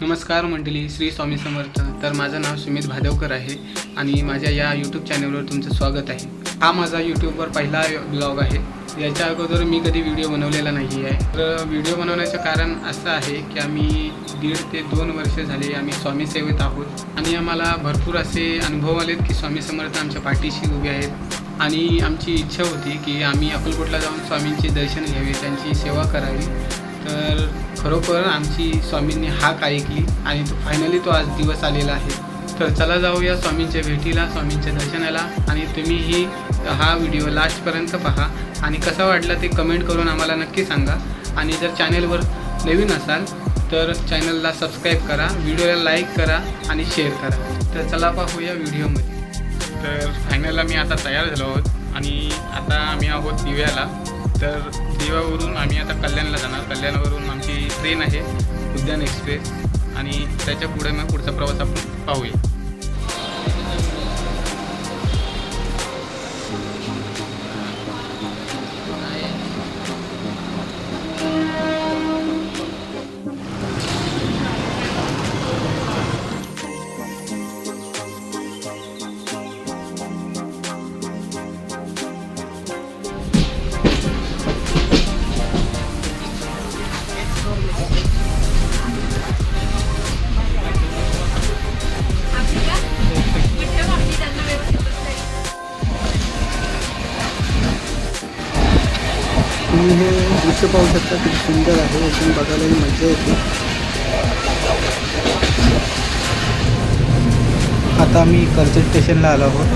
नमस्कार मंडळी श्री स्वामी समर्थ. तर माझं नाव सुमित भादेवकर आहे आणि माझ्या या यूट्यूब चॅनलवर तुमचं स्वागत आहे. हा माझा यूट्यूबवर पहिला ब्लॉग आहे. याच्या अगोदर मी कधी व्हिडिओ बनवलेला नाही आहे तर व्हिडिओ बनवण्याचं कारण असं आहे की आम्ही दीड ते दोन वर्ष झाले आम्ही स्वामी सेवेत आहोत आणि आम्हाला भरपूर असे अनुभव आलेत की स्वामी समर्थ आमच्या पाठीशी उभे आहेत. आणि आमची इच्छा होती की आम्ही अकोलकोटला जाऊन स्वामींचे दर्शन घ्यावे त्यांची सेवा करावी. तर खरोखर आमची स्वामींनी हाक ऐकली आणि तो फायनली तो आज दिवस आलेला आहे. तर चला जाऊया स्वामींच्या भेटीला स्वामींच्या दर्शनाला आणि तुम्हीही हा व्हिडिओ लास्टपर्यंत पहा. आणि कसा वाटला ते कमेंट करून आम्हाला नक्की सांगा. आणि जर चॅनेलवर नवीन असाल तर चॅनलला सबस्क्राईब करा व्हिडिओला लाईक करा आणि शेअर करा. तर चला पाहूया व्हिडिओमध्ये तर फायनलला मी आता तयार झालो आहोत आणि आता आम्ही आहोत दिव्याला. तर देवावरून आम्ही आता कल्याणला जाणार. कल्याणवरून आमची ट्रेन आहे उद्यान एक्सप्रेस आणि त्याच्या पुढे मग पुढचा प्रवास आपण पाहूया. तुम्ही हे दृश्य पाहू शकता खूप सुंदर आहे एकदम बघायला मजा येते. आता आम्ही कर्जत स्टेशनला आलो आहोत.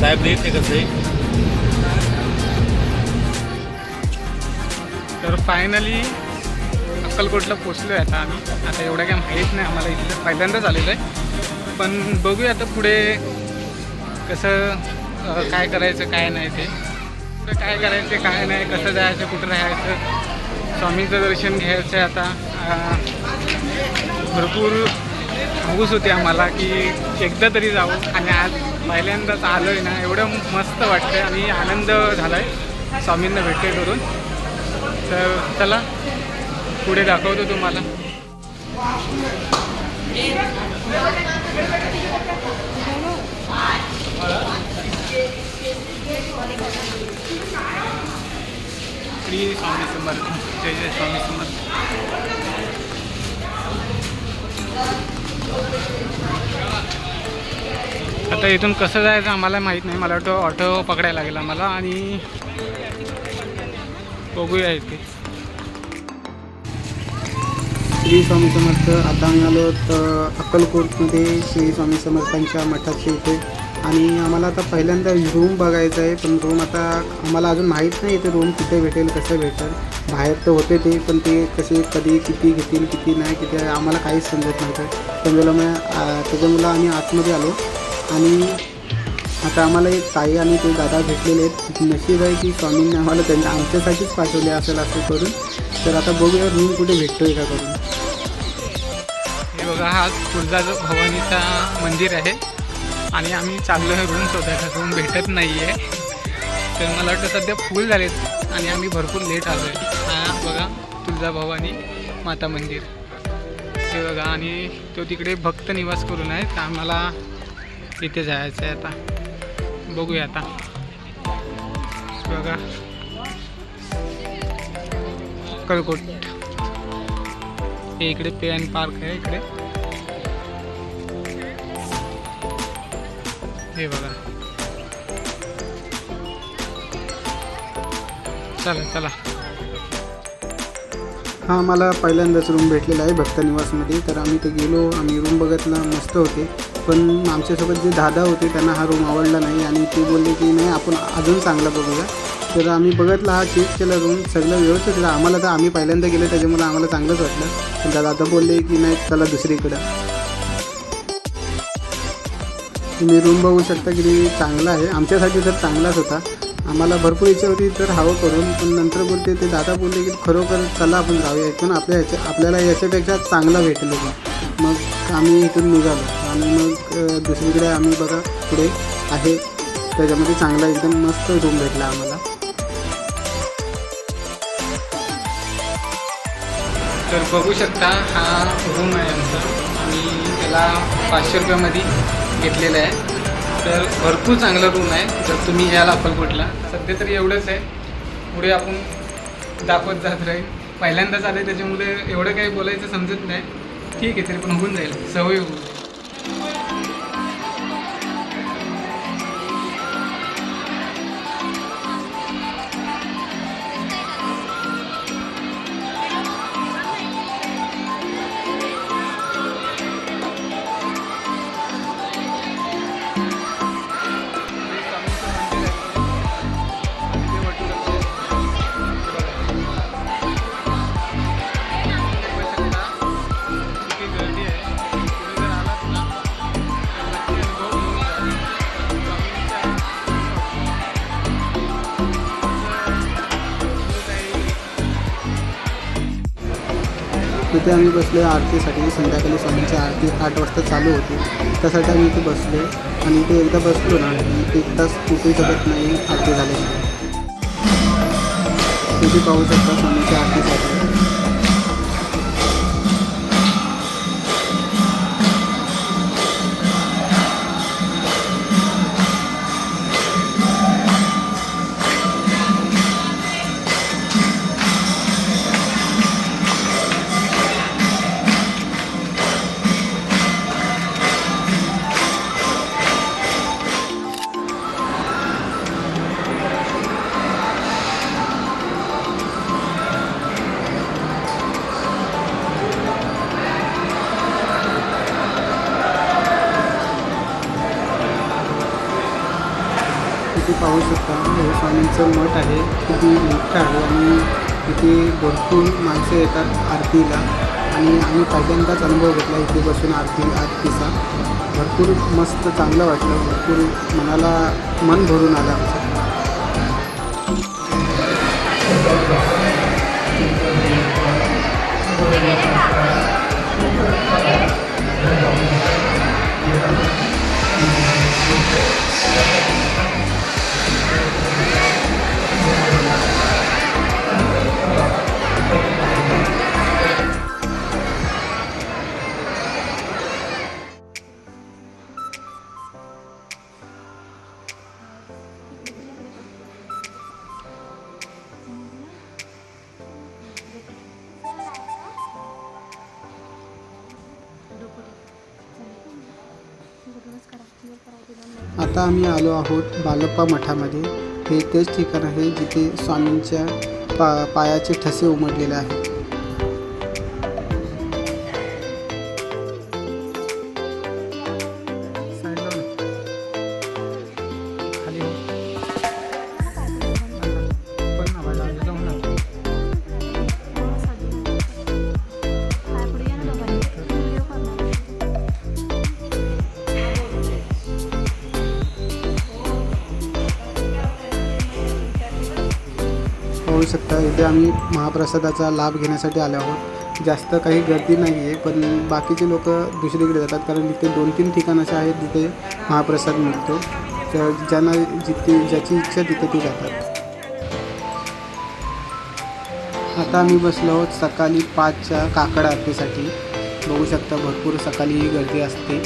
साहेब देत ते कसं आहे तर फायनली अक्कलकोटला पोचलो आहे आता आम्ही. आता एवढं काय माहीत नाही आम्हाला इथलं पहिल्यांदाच आलेलं आहे पण बघूया आता पुढे कसं काय करायचं काय नाही ते. पुढे काय करायचं काय नाही कसं जायचं कुठं राहायचं. स्वामीचं दर्शन घ्यायचं आहे आता. भरपूर हाऊस होती आम्हाला की एकदा तरी जाऊ आणि आज पहिल्यांदाच आलो आहे ना एवढं मस्त वाटतं आणि आनंद झाला आहे स्वामींना भेटे करून. तर चला पुढे दाखवतो तुम्हाला. श्री स्वामी समर्थ. जय जय स्वामी समर्थ. आता इथून कसं जायचं आम्हाला माहीत नाही. मला वाटतं ऑटो पकडायला लागेल आम्हाला आणि बघूया इथे. श्री स्वामी समर्थ. आता आम्ही आलो आहोत अक्कलकोटमध्ये श्री स्वामी समर्थांच्या मठाच्या इथे. आणि आम्हाला आता पहिल्यांदा रूम बघायचं आहे पण रूम आता आम्हाला अजून माहीत नाही ते रूम कुठे भेटेल कसं भेटेल. बाहेर तर होते ते पण ते कसे कधी किती घेतील किती नाही किती आम्हाला काहीच समजत नव्हतं. त्यामुळे त्याच्यामुळं आम्ही आतमध्ये आलो. आणि आता आम्हाला एक ताई आणि ते दादा भेटलेले आहेत. नशीब आहे की स्वामींनी आम्हाला त्यांच्या आमच्यासाठीच पाठवले असेल असं करून. तर आता बघूया रूम कुठे भेटतोय का करून. बघा हा तुळजा भवानीचा मंदिर आहे. आणि आम्ही चाललो आहे रूम शोधायला. रूम भेटत नाही आहे तर मला वाटतं सध्या फुल झालेत. आणि आम्ही भरपूर लेट आलो आहे हा बघा तुळजा भवानी माता मंदिर. ते बघा आणि तो तिकडे भक्त निवास करून आहे. तर आम्हाला इथे जायचं आहे आता. बघूया आता. बघा. कळकोट. हे इकडे पेन पार्क आहे इकडे. हे बघा. चला चला. हा आम्हाला पहिल्यांदाच रूम भेटलेला आहे भक्त निवासमध्ये. तर आम्ही ते गेलो आम्ही रूम बघितला मस्त होते. पण आमच्यासोबत जे दादा होते त्यांना हा रूम आवडला नाही. आणि ते बोलले की नाही आपण अजून चांगला बघूया. तर आम्ही बघितला हा चेक केला रूम सगळं व्यवस्थित आम्हाला तर आम्ही पहिल्यांदा गेलो त्याच्यामुळे आम्हाला चांगलंच वाटलं. पण दादा आता बोलले की नाही चला दुसरीकडं. तुम्ही रूम बघू शकता की चांगला आहे. आमच्यासाठी तर चांगलाच होता. आम्हाला भरपूर इच्छा होती तर हवं करून पण नंतर बोलते ते दादा बोलले की खरोखर चला आपण जाऊया इथून. आपल्या ह्याच्या आपल्याला याच्यापेक्षा चांगला भेटलं मग आम्ही इथून निघालो. आणि मग दुसरीकडे आम्ही बघा पुढे आहे. त्याच्यामध्ये चांगला एकदम मस्त रूम भेटला आम्हाला. तर बघू शकता हा रूम आहे आमचा. आणि त्याला पाचशे रुपयामध्ये. घेतलेलं आहे. तर भरपूर चांगला रूम आहे. जर तुम्ही याल अक्कलकोटला सध्या तरी एवढंच आहे. पुढे आपण दाखवत जात राहील. पहिल्यांदाच आले त्याच्यामुळे एवढं काही बोलायचं समजत नाही. ठीक आहे तरी पण होऊन जाईल. सवय होऊन तिथे आम्ही बसलो आरतीसाठी. संध्याकाळी स्वामींची आरती आठ वाजता चालू होती. त्यासाठी आम्ही इथे बसलो आणि इथे एकदा बसलो ना एक तास कुठेही शकत नाही आरती झाल्याशिवाय तिथे पाहू शकता स्वामींची आरतीसाठी? पाहू शकता. हे स्वामींचं मठ आहे. खूप मोठं आहे आणि इथे भरपूर माणसं येतात आरतीला. आणि आम्ही पहिल्यांदाच अनुभव घेतला इथे बसून आरती आरतीचा. भरपूर मस्त चांगलं वाटलं. भरपूर मनाला मन भरून आलं आमचं. आता आम्ही आलो आहोत बालप्पा मठामध्ये. हे तेच ठिकाण आहे जिथे स्वामींच्या पा पायाचे ठसे उमटलेले आहेत. शकता. इथे आम्ही महाप्रसादाचा लाभ घेण्यासाठी आलो आहोत. जास्त काही गर्दी नाही आहे पण बाकीचे लोक दुसरीकडे जातात. कारण इथे दोन तीन ठिकाण असे आहेत जिथे महाप्रसाद मिळतो. तर ज्यांना जिथे ज्याची इच्छा तिथे ती जातात. आता आम्ही बसलो आहोत सकाळी पाचच्या काकड आरतीसाठी बघू शकता भरपूर सकाळी ही गर्दी असते.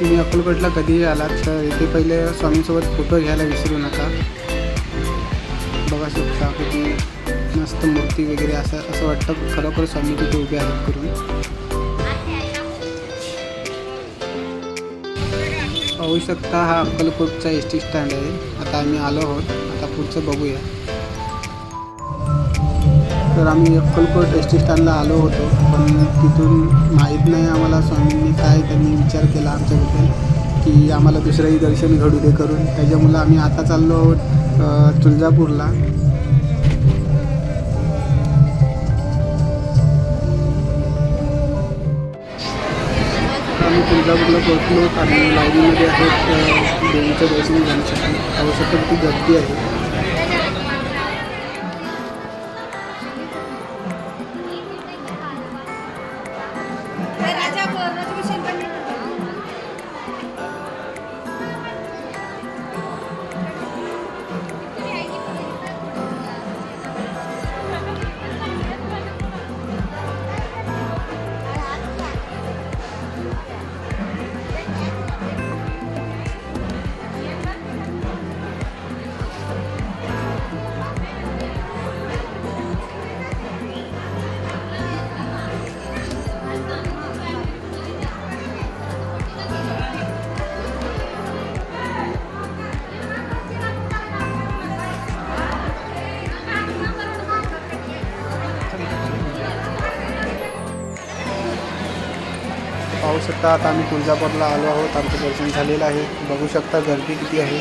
तुम्ही अक्कलकोटला कधीही आलात तर इथे पहिले स्वामींसोबत फोटो घ्यायला विसरू नका. बघा शकता किती मस्त मूर्ती वगैरे असं असं वाटतं खरोखर स्वामी तिथे उभे आहेत करून. पाहू शकता हा अक्कलकोटचा एस टी स्टँड आहे. आता आम्ही आलो आहोत. आता पुढचं बघूया. तर आम्ही अक्कलकोट एस टी स्टँडला आलो होतो. पण तिथून माहीत नाही आम्हाला स्वामींनी काय त्यांनी विचार केला आमच्याबद्दल की आम्हाला दुसरंही दर्शन घडू दे करून. त्याच्यामुळं आम्ही आता चाललो आहोत तुळजापूरला. आम्ही तुळजापूरला पोहोचलो. आणि लाईनीमध्ये आहेत देवीचं दर्शन घेण्यासाठी. आवश्यक ती गर्दी आहे. शकता आता आम्ही तुळजापूरला आलो आहोत. आमचं दर्शन झालेलं आहे. बघू शकता गर्दी किती आहे.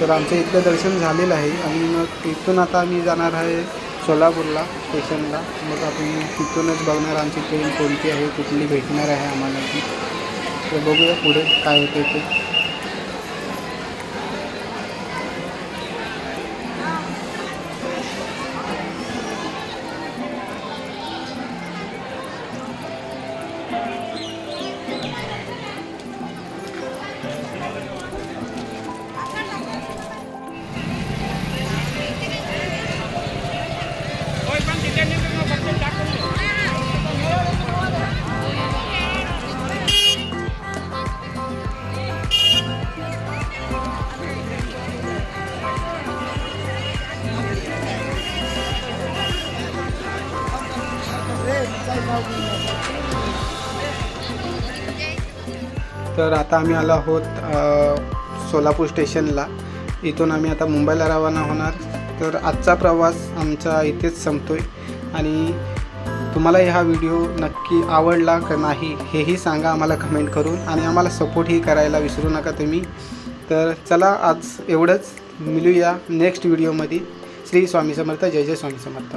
तर आमचं इथलं दर्शन झालेलं आहे आणि मग तिथून आता आम्ही जाणार आहे सोलापूरला स्टेशनला. मग आपण तिथूनच बघणार आमची ट्रेन कोणती आहे कुठली भेटणार आहे आम्हाला. ती तर बघूया पुढे काय होते ते. तर आता आम्ही आलो आहोत सोलापूर स्टेशनला. इथून आम्ही आता मुंबईला रवाना होणार. तर आजचा प्रवास आमचा इथेच संपतो आहे आणि तुम्हाला हा व्हिडिओ नक्की आवडला का नाही हेही सांगा आम्हाला कमेंट करून. आणि आम्हाला सपोर्टही करायला विसरू नका तुम्ही. तर चला आज एवढंच. मिळूया नेक्स्ट व्हिडिओमध्ये श्री स्वामी समर्थ जय जय स्वामी समर्थ.